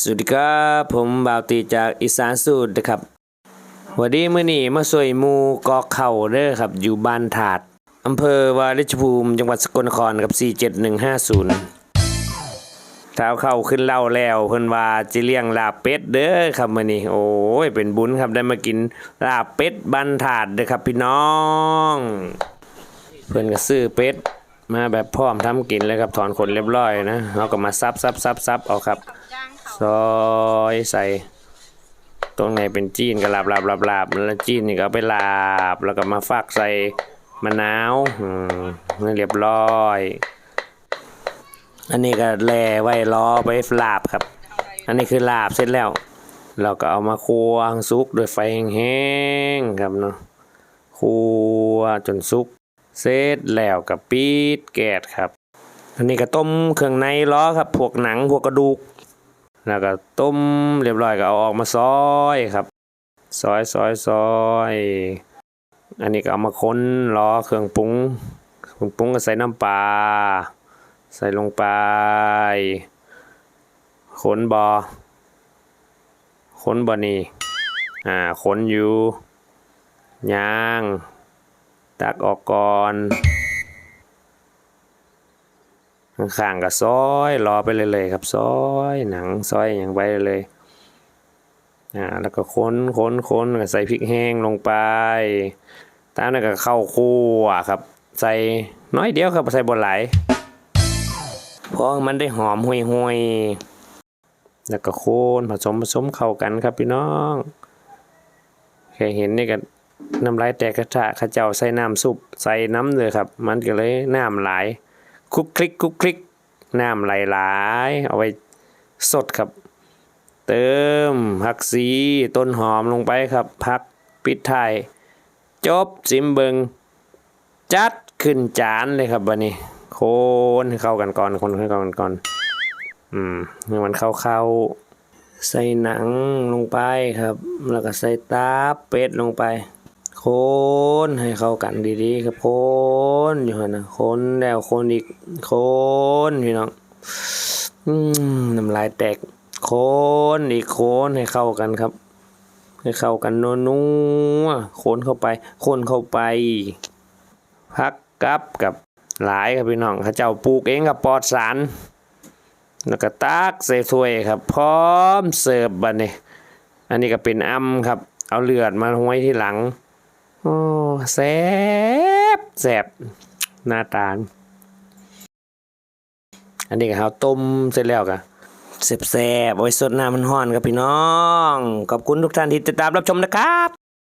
สวัสดีครับผมบ่าวตีจากอีสานสูตรนะครับวันนี้มื้อนี้มาสวยมูกอเข่าเด้อครับ อยู่บ้านถาดอำเภอวาริชภูมิ จังหวัดสกลนครครับ 47150 เท้าเข้าขึ้นเล่าแล้วเพิ่นว่าจิเลี้ยงลาเป็ดเด้อครับมื้อนี้โอ้ยเป็นบุญครับได้มากินลาเป็ดบ้านถาดเด้อครับพี่น้อง เพิ่นก็ซื้อเป็ดมาแบบพร้อมทำกินเลยครับถอนขนเรียบร้อยนะเราก็มาซับซับซับซับเอาครับ ซอยใส่ ตรงไหนเป็นจีนก็ลาบลาบลาบลาบแล้วจีนนี่ก็เอาไปลาบแล้วก็มาฟักใส่มะนาวอืมนี่เรียบร้อย อันนี้ก็แล่ไว้รอไปลาบครับ อันนี้คือลาบเสร็จแล้ว เราก็เอามาคั่วให้สุกด้วยไฟแห้งๆครับเนาะคั่วจนสุกเสร็จแล้วก็ปิดแก๊สครับ อันนี้ก็ต้มเครื่องในล้อครับ พวกหนังพวกกระดูก แล้วก็ต้มเรียบร้อยก็เอาออกมาซอยครับ ซอยซอยซอยอันนี้ก็เอามาค้นล้อเครื่องปรุงเครื่องปรุงก็ใส่น้ำปลาใส่ลงไปค้นบอค้นบอนี่อ่าค้นอยู่ยาง ตักออกก่อน ข้างก็ซอยรอไปเลยๆครับซอยหนังซอยอย่างไปเลยอ่าแล้วก็ค้นค้นค้นก็ใส่พริกแห้งลงไปตามนั้นก็เข้าคั่วครับ ใส่น้อยเดียวครับใส่บนไหลเพราะมันได้หอมห่วยๆแล้วก็โคนผสมผสมเข้ากันครับพี่น้องแค่เห็นนี่ก็น้ำลายแตกกระทะข้าเจ้าใส่น้ำซุปใส่น้ำเลยครับ มันก็เลยน้ำไหลาย คลุกคลิกคลุกคลิกน้ำไหลหลเอาไว้สดครับ เติมผักซีต้นหอมลงไปครับพักปิดท้ายจบซิมเบิงจัดขึ้นจานเลยครับวันนี้ โคนเข้ากันก่อนคนให้เข้ากันก่อน อืมมันเข้าเข้าใส่หนังลงไปครับ แล้วก็ใส่ตาเป็ดลงไป โคนให้เข้ากันดีๆครับโคนอยู่หันนะโคนแล้วโคนอีกโคนพี่น้องน้ำลายแตกโคนอีกโคนให้เข้ากันครับ ให้เข้ากันนัวๆโคนเข้าไปโคนเข้าไป พักกับกับหลายครับพี่น้องเขาเจ้าปลูกเองกับปลอดสารแล้วก็ตักใส่ถ้วยครับ พร้อมเสิร์ฟบัดนี้อันนี้ก็เป็นอ้ำครับ เอาเลือดมาห้อยที่หลัง โอ้แซ่บแซ่บหน้าตาล อันนี้ก็ข้าต้มเสร็จแล้วกะแซบๆเอาไว้สดน้ำมันห้อนครับพี่น้อง ขอบคุณทุกท่านที่ติดตามรับชมนะครับ